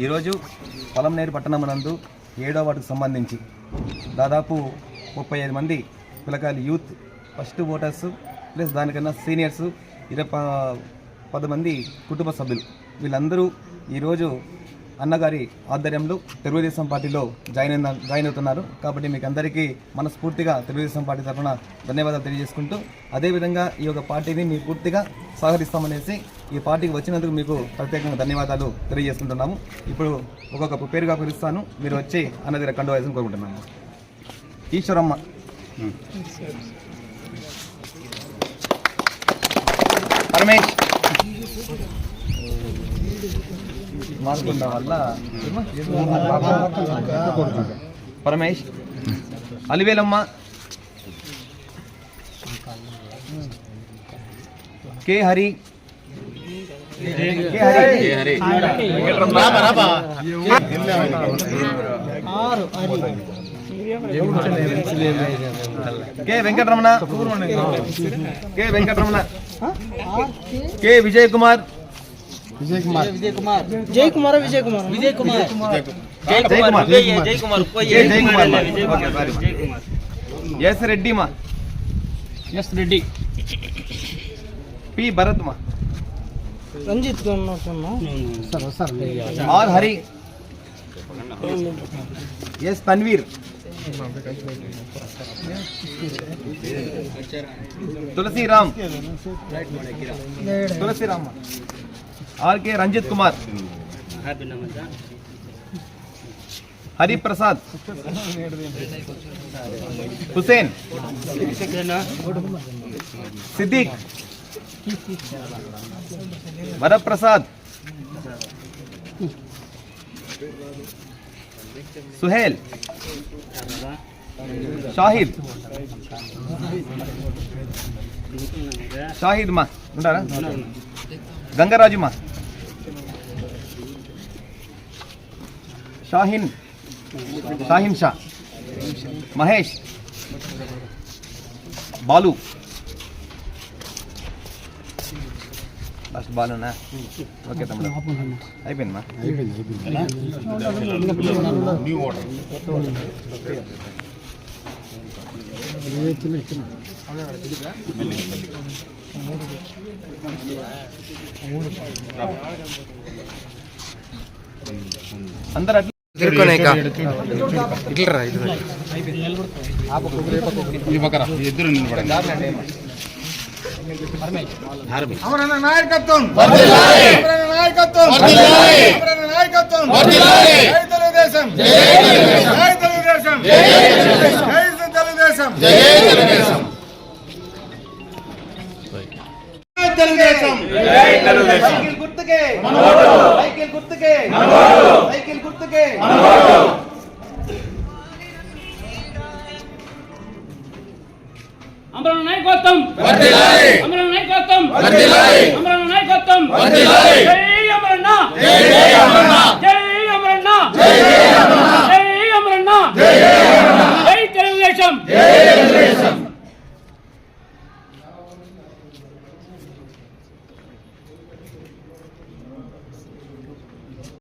ఈరోజు పొలంనేరు పట్టణమునందు ఏడో వాటికి సంబంధించి దాదాపు ముప్పై ఐదు మంది పిల్లకాయలు యూత్ ఫస్ట్ ఓటర్స్ ప్లస్ దానికన్నా సీనియర్స్ ఇరవై ప- పది మంది కుటుంబ సభ్యులు. వీళ్ళందరూ ఈరోజు అన్నగారి ఆధ్వర్యంలో తెలుగుదేశం పార్టీలో జాయిన్ అయిన జాయిన్ అవుతున్నారు. కాబట్టి మీకు అందరికీ మనస్ఫూర్తిగా తెలుగుదేశం పార్టీ తరఫున ధన్యవాదాలు తెలియజేసుకుంటూ అదేవిధంగా ఈ యొక్క పార్టీని మీరు పూర్తిగా సహకరిస్తామనేసి ఈ పార్టీకి వచ్చినందుకు మీకు ప్రత్యేకంగా ధన్యవాదాలు తెలియజేసుకుంటున్నాము. ఇప్పుడు ఒక్కొక్క పేరుగా పిలుస్తాను. మీరు వచ్చి అన్న దగ్గర కండు వేసుకుని కోరుకుంటున్నాము ఈశ్వరమ్మ. పరమేష్ మార్పుండ వల్ల పరమేష్ అలివేలమ్మ. కే హరి. కే హరి. కే వెంకటరమణ. కే వెంకటరమణ. కే విజయ్ కుమార్ జై కుమార్ విజయ్ కుమార్ విజయ్ కుమార్ జై కుమార్ జై కుమార్ కే జై కుమార్ మా. ఓకే సారీ ఎస్ రెడ్డి మా ఎస్ రెడ్డి పి భరత్ మా రంజిత్ ఉన్నట్టున్నా సరే సరే R Hari S Tanveer Tulsiram Tulsiram RK Ranjith Kumar Hariprasad Hussain Siddique Varaprasad Suhail Shahid Shahid మా ఉంటారా గంగరాజు షాహిన్ షాహిన్ షా మహేష్ బాలు ఫస్ట్ బాలునా ఓకే తమ్ముడు అయిపోయింది మా అందరు అట్లా ఇద్దరు నిలబడండి అమరన్న నాయకత్వం అమరన్న నాయకత్వం అమరన్న నాయకత్వం జై తెలుగుదేశం జై తెలుగుదేశం జై తెలుగుదేశం జై తెలుగుదేశం సైకిల్ గుర్తుకే. సైకిల్ గుర్తుకే. సైకిల్ గుర్తుకే. అమరణ నాయకత్వం. అమరణ నాయకత్వం. అమరణ నాయకత్వం. జై అమరణ. జై అమరణ. జై అమరణ. జై అమరణ. జై అమరణ. జై Thank you.